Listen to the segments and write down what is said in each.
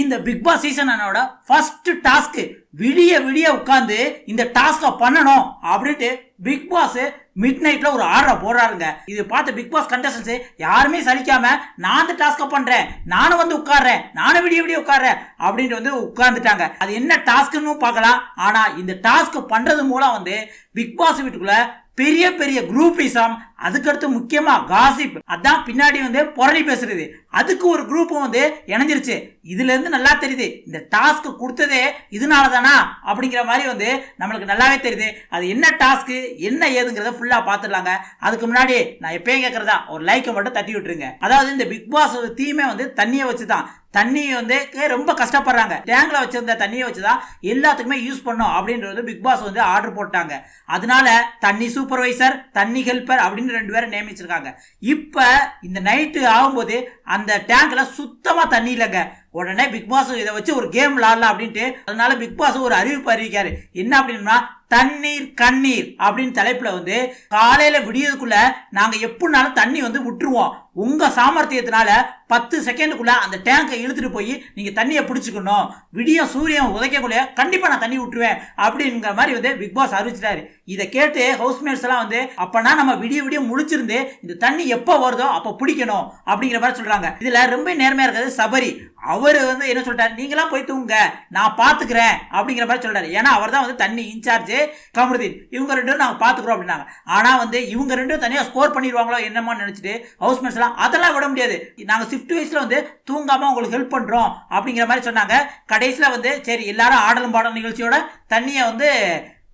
இந்த Bigg Boss சீசனோட first task விடிய விடிய உட்காந்து இந்த டாஸ்க பண்ணணும் அப்படின்ட்டு பிக் பாஸ் மிட் நைட்ல ஒரு ஆர்டரை போடுறாருங்க. இது பார்த்து பிக் பாஸ் கண்டஸ்டன்ஸ் யாருமே சலிக்காம நான் அந்த டாஸ்க பண்றேன் நானும் வந்து உட்கார்றேன் நானும் விடிய விடிய உட்காடுறேன் அப்படின்ட்டு வந்து உட்கார்ந்துட்டாங்க. அது என்ன டாஸ்க்னு பார்க்கலாம். ஆனா இந்த டாஸ்க் பண்றது மூலம் வந்து பிக் பாஸ் வீட்டுக்குள்ள பெரிய பெரிய குரூப்பிசம் அதுக்கடுத்து முக்கியமா காசிப். அதான் பின்னாடி வந்து புரணி பேசுறது. அதுக்கு ஒரு குரூப்பும் வந்து இணைஞ்சிருச்சு. இதுல இருந்து நல்லா தெரியுது. இந்த டாஸ்க் கொடுத்ததே இதனால தானா அப்படிங்கிற மாதிரி வந்து நம்மளுக்கு நல்லாவே தெரியுது. அது என்ன டாஸ்க் என்ன ஏதுங்கிறத ஃபுல்லா பாத்துடலாங்க அதுக்கு முன்னாடி நான் எப்பயும் கேட்கறதா ஒரு லைக்கை மட்டும் தட்டி விட்டுருங்க. அதாவது இந்த பிக் பாஸ் தீமே வந்து தண்ணியை வச்சு தான் தண்ணி வந்து ரொம்ப கஷ்டப்படுறாங்க. டேங்கில் வச்சிருந்த தண்ணியை வச்சு தான் எல்லாத்துக்குமே யூஸ் பண்ணோம் அப்படின்றது பிக் பாஸ் வந்து ஆர்டர் போட்டாங்க. அதனால தண்ணி சூப்பர்வைசர் தண்ணி ஹெல்ப்பர் அப்படின்னு ரெண்டு பேரும் நியமிச்சிருக்காங்க. இப்போ இந்த நைட்டு ஆகும்போது அந்த டேங்கில் சுத்தமாக தண்ணி இல்லைங்க. உடனே பிக் பாஸ் இதை வச்சு ஒரு கேம் விளாடலாம் அப்படின்ட்டு அதனால பிக் பாஸ் ஒரு அறிவிப்பு அறிவிக்காரு என்ன அப்படின்னா தண்ணீர் கண்ணீர் அப்படின்னு தலைப்பில் வந்து காலையில் விடியதுக்குள்ள நாங்கள் எப்படினாலும் தண்ணி வந்து விட்டுருவோம். உங்கள் சாமர்த்தியத்தினால பத்து செகண்டுக்குள்ள அந்த டேங்கை இழுத்துட்டு போய் நீங்கள் தண்ணியை பிடிச்சிக்கணும். விடிய சூரியன் உதைக்கக்குள்ளே கண்டிப்பாக நான் தண்ணி விட்டுருவேன் அப்படிங்கிற மாதிரி வந்து பிக் பாஸ் அறிவிச்சிட்டாரு. இதை கேட்டு ஹவுஸ்மேட்ஸ் எல்லாம் வந்து அப்போனா நம்ம விடிய விடிய முழிச்சிருந்து இந்த தண்ணி எப்போ வருதோ அப்போ பிடிக்கணும் அப்படிங்கிற மாதிரி சொல்கிறாங்க இதில் ரொம்ப நேர்மையாக இருக்கிறது சபரி. அவர் வந்து என்ன சொல்லிட்டார்? நீங்களாம் போய் தூங்க நான் பார்த்துக்கிறேன் அப்படிங்கிற மாதிரி சொல்கிறார் ஏன்னா அவர் தான் வந்து தண்ணி இன்சார்ஜ் கமருதீன். இவங்க ரெண்டும் நாங்கள் பார்த்துக்குறோம் அப்படின்னாங்க. ஆனால் வந்து இவங்க ரெண்டும் தனியாக ஸ்கோர் பண்ணிடுவாங்களோ என்னமோ நினச்சிட்டு ஹவுஸ்மேட்ஸ்லாம் அதெல்லாம் விட முடியாது. நாங்கள் ஷிஃப்ட் வைஸில் வந்து தூங்காமல் உங்களுக்கு ஹெல்ப் பண்ணுறோம் அப்படிங்கிற மாதிரி சொன்னாங்க. கடைசியில் வந்து சரி எல்லாரும் ஆடலும் பாடலும் நிகழ்ச்சியோட தண்ணியை வந்து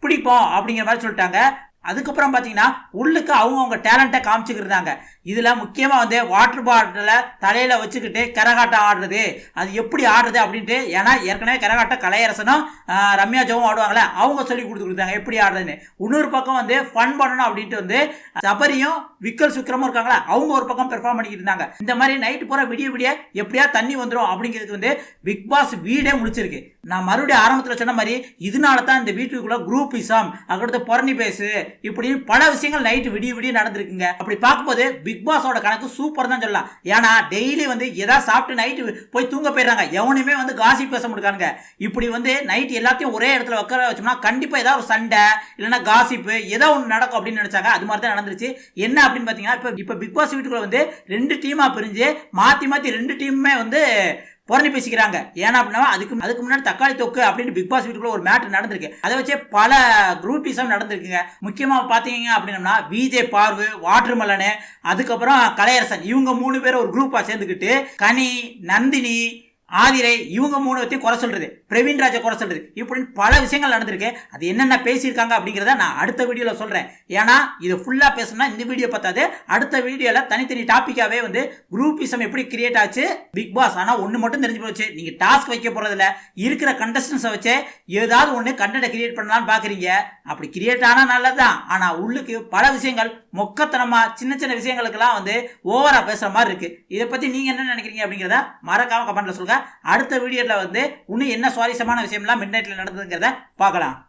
பிடிப்போம் அப்படிங்கிற மாதிரி சொல்லிட்டாங்க. அதுக்கப்புறம் பார்த்தீங்கன்னா உள்ளுக்கு அவங்கவுங்க டேலண்ட்டை காமிச்சுக்கிருந்தாங்க இதில் முக்கியமாக வந்து வாட்டர் பாட்டிலை தலையில் வச்சுக்கிட்டு கரகாட்டம் ஆடுறது. அது எப்படி ஆடுறது அப்படின்ட்டு ஏன்னா ஏற்கனவே கரகாட்டம் கலையரசனும் ரம்யா ஜோவும் ஆடுவாங்களே அவங்க சொல்லி கொடுத்துருந்தாங்க எப்படி ஆடுறதுன்னு. இன்னொரு பக்கம் வந்து ஃபன் பண்ணணும் அப்படின்ட்டு வந்து சபரியும் விக்கல் சுக்கிரமும் இருக்காங்களா அவங்க ஒரு பக்கம் பெர்ஃபார்ம் பண்ணிக்கிட்டு இருந்தாங்க. இந்த மாதிரி நைட்டு பூரா விடிய விடிய எப்படியா தண்ணி வந்துடும் அப்படிங்கிறதுக்கு வந்து பிக் பாஸ் வீடே முடிச்சிருக்கு. நான் மறுபடியும் ஆரம்பத்தில் சொன்ன மாதிரி இதனால தான் இந்த வீட்டுக்குள்ள குரூப்பிசம் அதுக்கடுத்து புறணி பேசு இப்படி பல விஷயங்கள் நைட்டு விடிய விடிய நடந்திருக்குங்க. அப்படி பார்க்கும்போது பிக் பாஸோட கணக்கு சூப்பர் தான் சொல்லலாம். ஏன்னா டெய்லி வந்து ஏதாவது சாப்பிட்டு நைட்டு போய் தூங்க போயிடுறாங்க. எவனுமே வந்து காசி பேச முடியாங்க இப்படி வந்து நைட் எல்லாத்தையும் ஒரே இடத்துல உட்கார வச்சோம்னா கண்டிப்பாக ஏதாவது ஒரு சண்டை இல்லைன்னா காசிப்பு ஏதோ ஒன்று நடக்கும் அப்படின்னு நினைச்சாங்க. அது மாதிரி தான் நடந்துருச்சு. என்ன அப்படின்னு பார்த்தீங்கன்னா இப்போ இப்போ பிக் பாஸ் வீட்டுக்குள்ள வந்து ரெண்டு டீமாக பிரிஞ்சு மாற்றி மாற்றி ரெண்டு டீமுமே வந்து புறணி பேசிக்கிறாங்க. ஏன்னா அப்படின்னா அதுக்கு அதுக்கு முன்னாடி தக்காளி தொக்கு அப்படின்னு பிக் பாஸ் வீட்டுக்குள்ள ஒரு மேட்டர் நடந்திருக்கு. அதை வச்சே பல குரூப்பிசம் நடந்திருக்குங்க. முக்கியமாக பார்த்தீங்க அப்படின்னம்னா விஜே பார்வு வாட்டர் அதுக்கப்புறம் கலையரசன். இவங்க மூணு பேரும் ஒரு குரூப்பாக சேர்ந்துக்கிட்டு கனி நந்தினி ஆதிரை இவங்க மூணு பற்றி குறை சொல்கிறது பிரவீன் ராஜை குறை சொல்கிறது இப்படின்னு பல விஷயங்கள் நடந்திருக்கு. அது என்னென்ன பேசியிருக்காங்க அப்படிங்கிறத நான் அடுத்த வீடியோவில் சொல்கிறேன் ஏன்னா இது ஃபுல்லாக பேசணும்னா இந்த வீடியோ பார்த்தாது அடுத்த வீடியோவில் தனித்தனி டாப்பிக்காகவே வந்து குரூப்பிசம் எப்படி கிரியேட் ஆச்சு? பிக் பாஸ் ஆனால் ஒன்று மட்டும் தெரிஞ்சு போச்சு. நீங்கள் டாஸ்க் வைக்க போகிறதில்ல இருக்கிற கண்டஸ்டன்ஸை வச்சு ஏதாவது ஒன்று கண்டென்ட்டை கிரியேட் பண்ணலான்னு பார்க்குறீங்க அப்படி கிரியேட் ஆனால் நல்லது தான் ஆனால் உள்ளுக்கு பல விஷயங்கள் மொக்கத்தனமாக சின்ன சின்ன விஷயங்களுக்கெல்லாம் வந்து ஓவராக பேசுகிற மாதிரி இருக்குது இதை பற்றி நீங்கள் என்ன நினைக்கிறீங்க அப்படிங்கிறத மறக்காம கமெண்ட்டில் சொல்லுங்கள் அடுத்த வீடியோவில் வந்து இன்னும் என்ன சுவாரஸ்யமான விஷயம்லாம் மிட் நைட்டில் நடந்ததுங்கிறத பார்க்கலாம்.